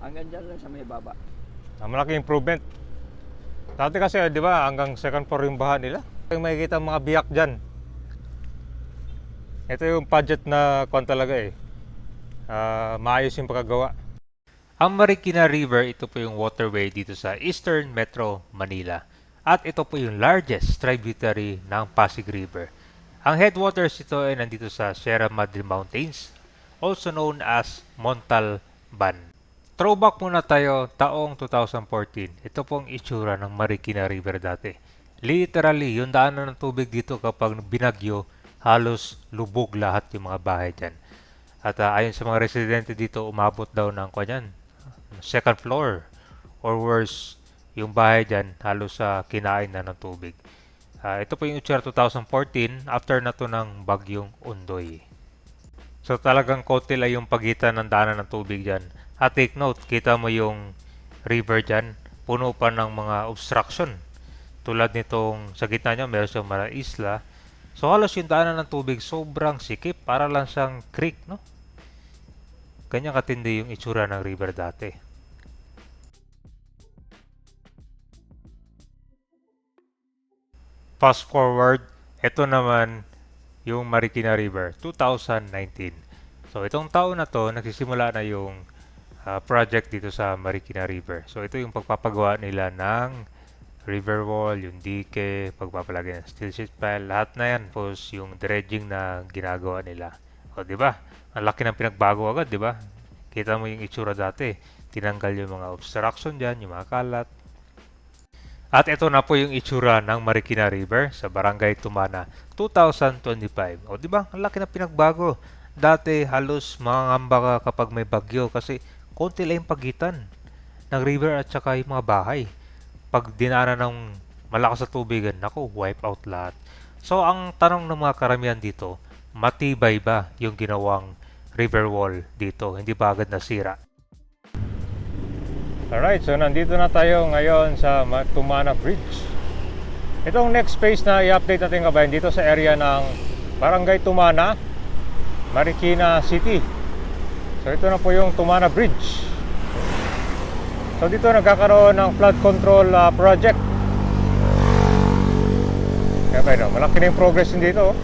Hanggang dyan lang sa may baba. Ah, malaking improvement. Dati kasi, di ba, hanggang second floor yung baha nila. Yung makikita mga biyak dyan. Ito yung budget na kwan talaga eh. Ah, maayos yung pagkagawa. Ang Marikina River, ito po yung waterway dito sa Eastern Metro Manila. At ito po yung largest tributary ng Pasig River. Ang headwaters ito ay nandito sa Sierra Madre Mountains, also known as Montalban. Throwback muna tayo taong 2014. Ito pong itsura ng Marikina River dati. Literally, yung daanan ng tubig dito kapag binagyo, halos lubog lahat yung mga bahay dyan. At ah, ayon sa mga residente dito, umabot daw ng kanyan, second floor or worse, yung bahay dyan halos sa kinain na ng tubig. Ah, ito po yung itsura 2014 after na to ng bagyong Undoy. So talagang konti lang yung pagitan ng daanan ng tubig dyan. At take note, kita mo yung river dyan, puno pa ng mga obstruction. Tulad nitong sa gitna niya, meron siyang mga isla. So halos yung daanan ng tubig sobrang sikip, para lang siyang creek, no? Ganyan katindi yung itsura ng river dati. Fast forward, ito naman yung Marikina River, 2019. So itong taon na to, nagsisimula na yung ah, project dito sa Marikina River. So ito yung pagpapagawa nila ng river wall, yung dike, pagpapalagay ng steel sheet pile, lahat na yan. Tapos yung dredging na ginagawa nila. O di ba? Ang laki ng pinagbago agad, di ba? Kita mo yung itsura dati. Tinanggal yung mga obstruction dyan, yung mga kalat. At ito na po yung itsura ng Marikina River sa Barangay Tumana 2025. O di ba? Ang laki ng pinagbago. Dati halos mangangamba ka kapag may bagyo kasi konti lang yung pagitan ng river at saka yung mga bahay. Pag dinaanan ng malakas sa tubigan, naku, wipe out lahat. So ang tanong ng mga karamihan dito, matibay ba yung ginawang river wall dito? Hindi ba agad nasira? Alright, so nandito na tayo ngayon sa Ma- Tumana Bridge. Itong next phase na i-update natin kabayan dito sa area ng Barangay Tumana, Marikina City. So ito na po yung Tumana Bridge. So dito nagkakaroon ng flood control ah, project. Kaya ba no, malaki na yung progress din dito. oh.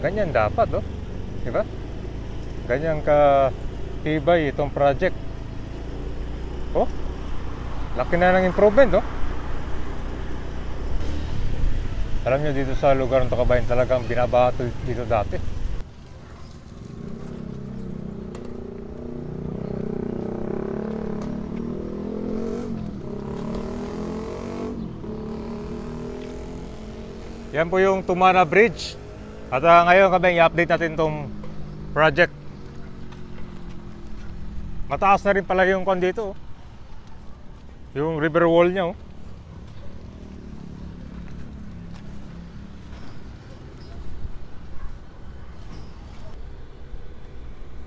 Ganyan dapat, oh. Di ba? Ganyan ka tibay itong project. Oh, laki na ng improvement, oh. Alam nyo dito sa lugar ng Tokabayan talagang binabaha to dito dati. Yan po yung Tumana Bridge. At ah, ngayon kami i-update natin tong project. Mataas na rin pala yung kon dito. Yung river wall niya. Oh.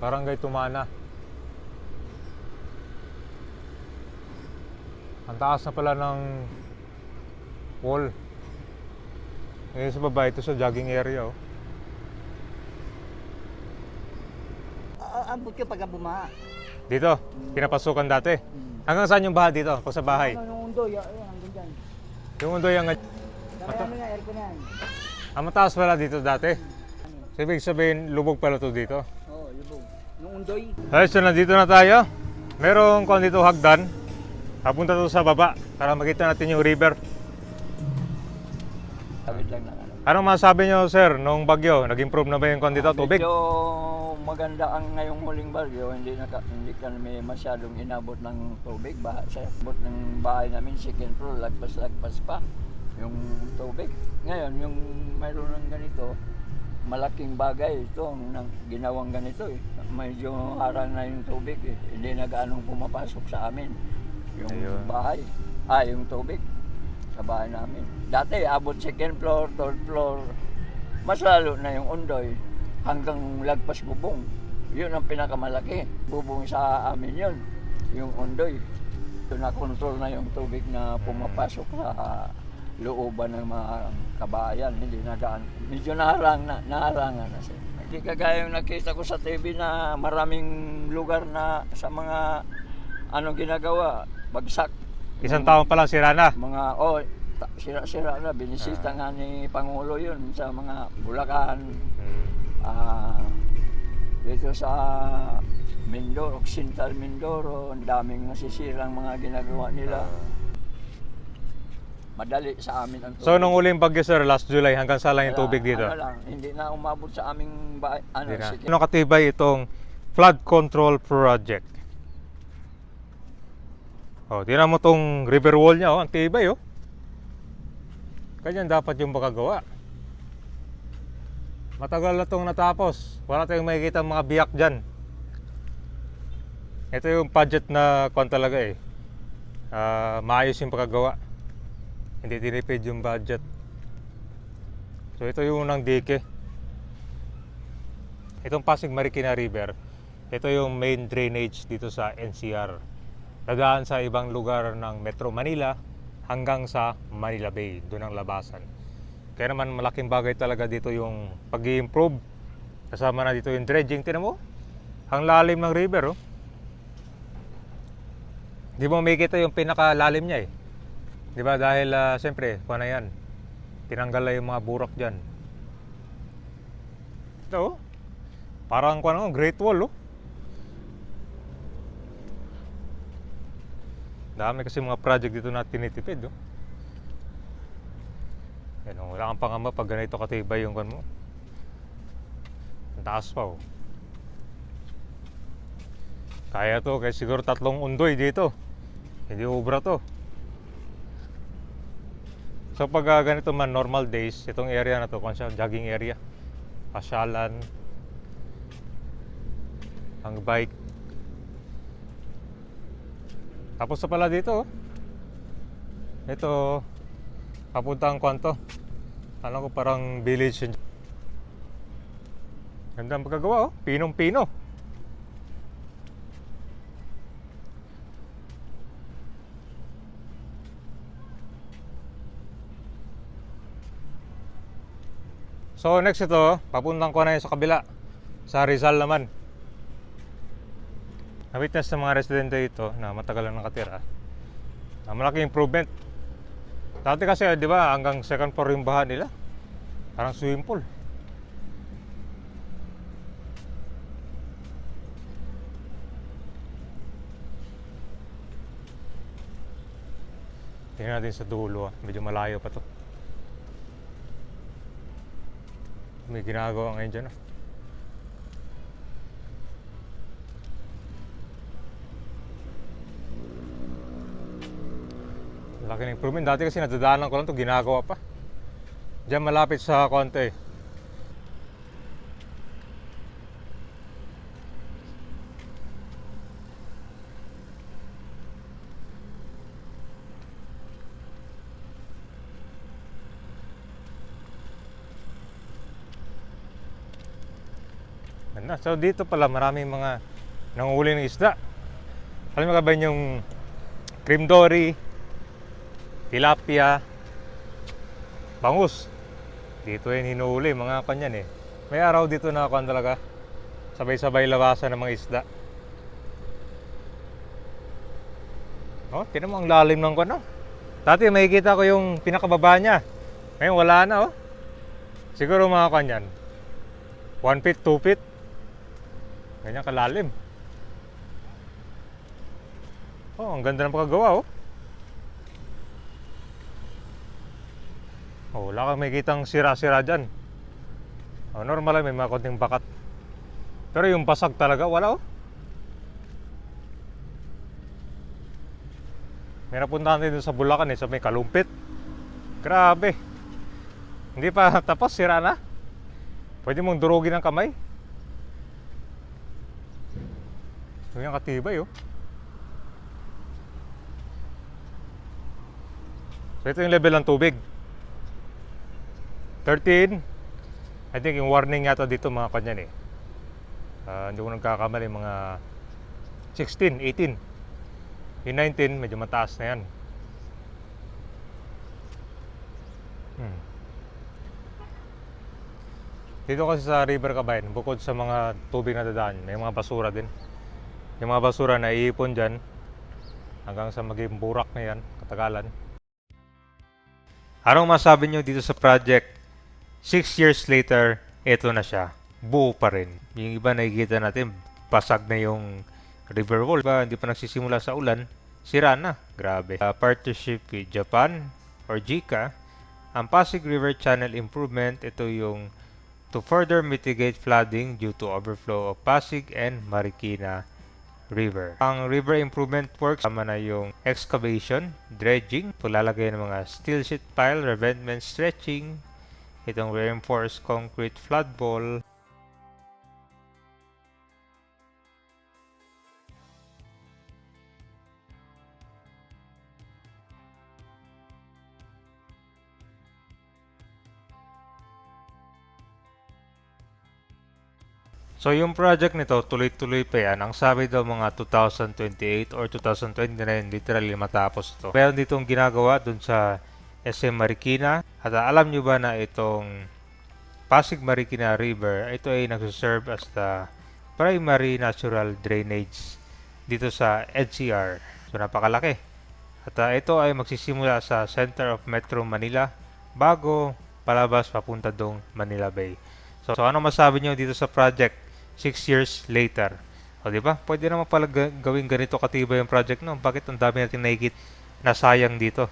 Barangay Tumana. Ang taas na pala ng wall. Eh sa baba ito sa jogging area oh. Ah, Ambot ka pagka bumaha. Dito, pinapasukan dati. Hanggang saan yung baha dito? Pag sa bahay. Ano yung undo, yan, yan, hanggang dyan. Yung undo yung... Dami ano nga, aircon yan. Ang mataas pala dito dati. So, ibig sabihin, lubog pala to dito. Oo, lubog. Yung undoy. Ay, so nandito na tayo. Merong kung dito hagdan. Papunta to sa baba para makita natin yung river. Sabit lang na ano. Anong masabi nyo, sir, nung bagyo? Nag-improve na ba yung kung dito, tubig? Medyo maganda ang ngayong huling bagyo, hindi na hindi kami masyadong inabot ng tubig. Baha sa abot ng bahay namin, second floor, lagpas-lagpas pa yung tubig. Ngayon, yung mayroon ng ganito, malaking bagay ito ang ginawang ganito eh. Medyo harang na yung tubig eh. Hindi na gaanong pumapasok sa amin yung Ayun. bahay. Ah, yung tubig sa bahay namin. Dati, abot second floor, third floor. Mas lalo na yung undoy hanggang lagpas bubong. Yun ang pinakamalaki. Bubong sa amin yun. Yung undoy. So, na-control na yung tubig na pumapasok sa looban ng mga kabayan. Hindi na gaan. Medyo naharang na, naharangan na siya. Di kagaya yung nakita ko sa TV na maraming lugar na sa mga ano ginagawa, bagsak. Isang taon pa lang sira na. Mga, oh, sira-sira na. Binisita nga ni Pangulo yun sa mga Bulacan. Hmm. Ah, dito sa Mindoro, Occidental Mindoro, ang daming nasisirang mga ginagawa nila. Madali sa amin ang tubig. So nung uling bagyo sir, last July hanggang sa lang yung Wala, tubig dito? Ano lang, hindi na umabot sa aming bahay. Ano, Hindi na. sige. Ano katibay itong flood control project? Oh, tingnan mo tong river wall niya, oh, ang tibay, oh. Ganyan dapat yung makagawa. Matagal na itong natapos. Wala tayong makikita mga biyak dyan. Ito yung budget na kwan talaga eh. Ah, maayos yung pagkagawa. Hindi tinipid yung budget. So ito yung unang dike. Itong Pasig Marikina River, ito yung main drainage dito sa NCR. Dadaan sa ibang lugar ng Metro Manila hanggang sa Manila Bay, doon ang labasan. Kaya naman malaking bagay talaga dito yung pag improve Kasama na dito yung dredging. Tinan mo, ang lalim ng river. Oh. Di mo makikita yung pinakalalim niya eh. Di ba? Dahil ah, siyempre, kuha na yan. Tinanggal na yung mga burok dyan. Ito oh. Parang kuha na, oh, Great Wall oh. Dami kasi mga project dito na tinitipid oh. Yan oh, wala kang pangamba pag ganito katibay yung kan mo. Ang taas pa oh. Kaya to, kaya siguro tatlong undoy dito. Hindi ubra to. So pag ah, ganito man normal days, itong area na to, kung siya jogging area, pasyalan, ang bike. Tapos na pala dito. oh. Ito, papuntang kwanto. Alam ko parang village. Ganda ang pagkagawa oh, pinong-pino. So next ito, papuntang ko na yun sa kabila. Sa Rizal naman. Na-witness ng mga residente ito na matagal na nakatira. Na malaking improvement. Dati kasi, di ba, hanggang second floor yung baha nila. Parang swimming pool. Tingnan natin sa dulo, ah. medyo malayo pa to. May ginagawa ngayon dyan. ah. Laki ng improvement. Dati kasi nadadaanan ko lang to ginagawa pa. Diyan malapit sa konti. Ganda. So dito pala maraming mga nangunguli ng isda. Alam mo ka ba yung cream dory, tilapia, bangus. Dito yung hinuhuli, mga kanyan eh. May araw dito na kan talaga. Sabay-sabay labasan ng mga isda. Oh, tinan mo ang lalim ng kano. Dati makikita ko yung pinakababa niya. Ngayon wala na oh. Siguro mga kanyan. 1 feet, 2 feet. Ganyan kalalim. Oh, ang ganda ng pagkagawa oh. Oh, wala kang makikitang sira-sira dyan. Oh, normal lang, may mga konting bakat. Pero yung basag talaga, wala oh. May napuntahan din sa Bulacan eh, sa may kalumpit. Grabe. Hindi pa tapos, sira na. Pwede mong durugin ang kamay. Yung katibay oh. So ito yung level ng tubig. 13. I think yung warning yata dito mga kanyan eh. Ah, hindi ko nagkakamali mga 16, 18. Yung 19 medyo mataas na yan. Hmm. Dito kasi sa River Kabayan, bukod sa mga tubig na dadaan, may mga basura din. Yung mga basura na iipon dyan, hanggang sa maging burak na yan, katagalan. Anong masabi nyo dito sa project? Six years later, ito na siya. Buo pa rin. Yung iba nakikita natin, basag na yung river wall. Iba, hindi pa nagsisimula sa ulan, sira na. Grabe. Uh, partnership with Japan or JICA, ang Pasig River Channel Improvement, ito yung to further mitigate flooding due to overflow of Pasig and Marikina River. Ang river improvement works tama na yung excavation, dredging, paglalagay ng mga steel sheet pile, revetment stretching, itong reinforced concrete flood wall, So yung project nito tuloy-tuloy pa yan. Ang sabi daw mga 2028 or 2029 literally matapos ito. Meron ditong ginagawa dun sa SM Marikina. At alam nyo ba na itong Pasig Marikina River, ito ay nagsiserve as the primary natural drainage dito sa NCR. So napakalaki. At ah, ito ay magsisimula sa center of Metro Manila bago palabas papunta dong Manila Bay. So, so ano masabi nyo dito sa project 6 years later? O di ba? Pwede naman pala ga- gawing ganito katibay yung project no. Bakit ang dami natin nakikita na sayang dito?